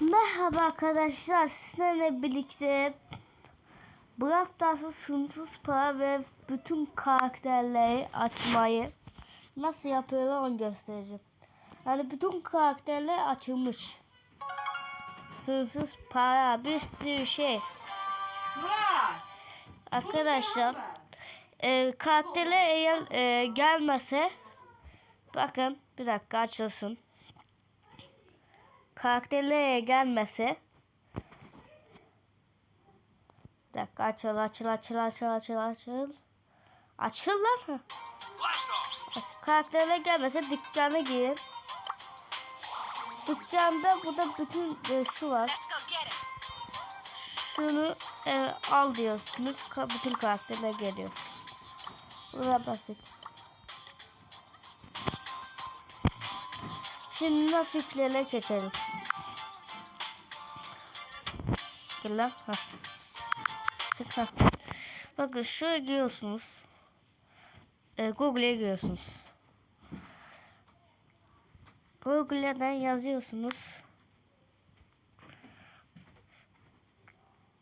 Merhaba arkadaşlar sizlerle birlikte Brawl Stars'ı sınırsız para ve bütün karakterleri açmayı nasıl yapıyorlar onu göstereceğim. Yani bütün karakterler açılmış. Sınırsız para bir sürü şey. Arkadaşlar e, karakterler eğer e, gelmese bakın bir dakika açılsın. Karakterler gelmese bir dakika açıl açıl açıl açıl açıl açıl açıl lan ha. Karakterler gelmese dükkana girin. Dükkanda burada bütün e, şu var. Şunu e, al diyorsunuz. Ka- bütün karakterler geliyor. Buna basit. Şimdi nasıl yüklerine geçelim. Gel lan. Ha. Çık. Bakın şuraya giriyorsunuz. E, Google'e giriyorsunuz. Google'den yazıyorsunuz.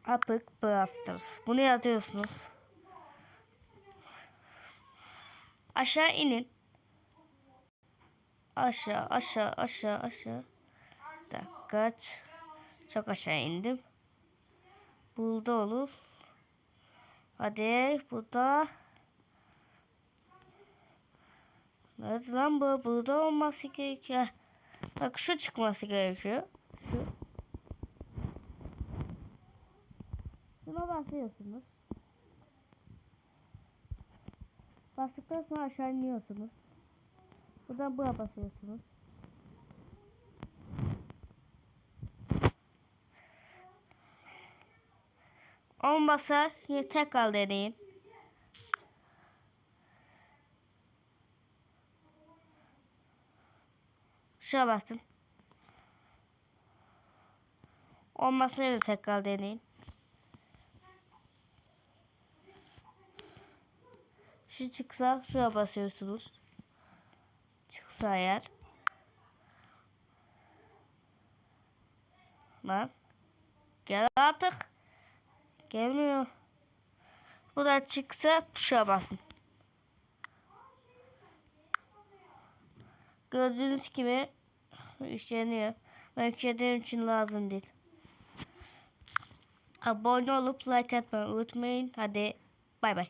Apık Brafters. Bunu yazıyorsunuz. Aşağı inin. Aşağı aşağı aşağı aşağı. Dikkat. Çok aşağı indim. Burada olur. Hadi burada. Nerede lan bu? Burada olması gerekiyor. Bak şu çıkması gerekiyor. Şu. Şuna basıyorsunuz. Bastıktan sonra aşağı iniyorsunuz. Buradan buraya basıyorsunuz. Olmasa tekrar deneyin. Şuna basın. Olmasa yine tekrar deneyin. Şu çıksa şuraya basıyorsunuz. Çıksa eğer. Lan. Gel artık. Gelmiyor. Bu da çıksa şuraya basın. Gördüğünüz gibi işleniyor. Yüklediğim için lazım değil. Abone olup like atmayı unutmayın. Hadi bay bay.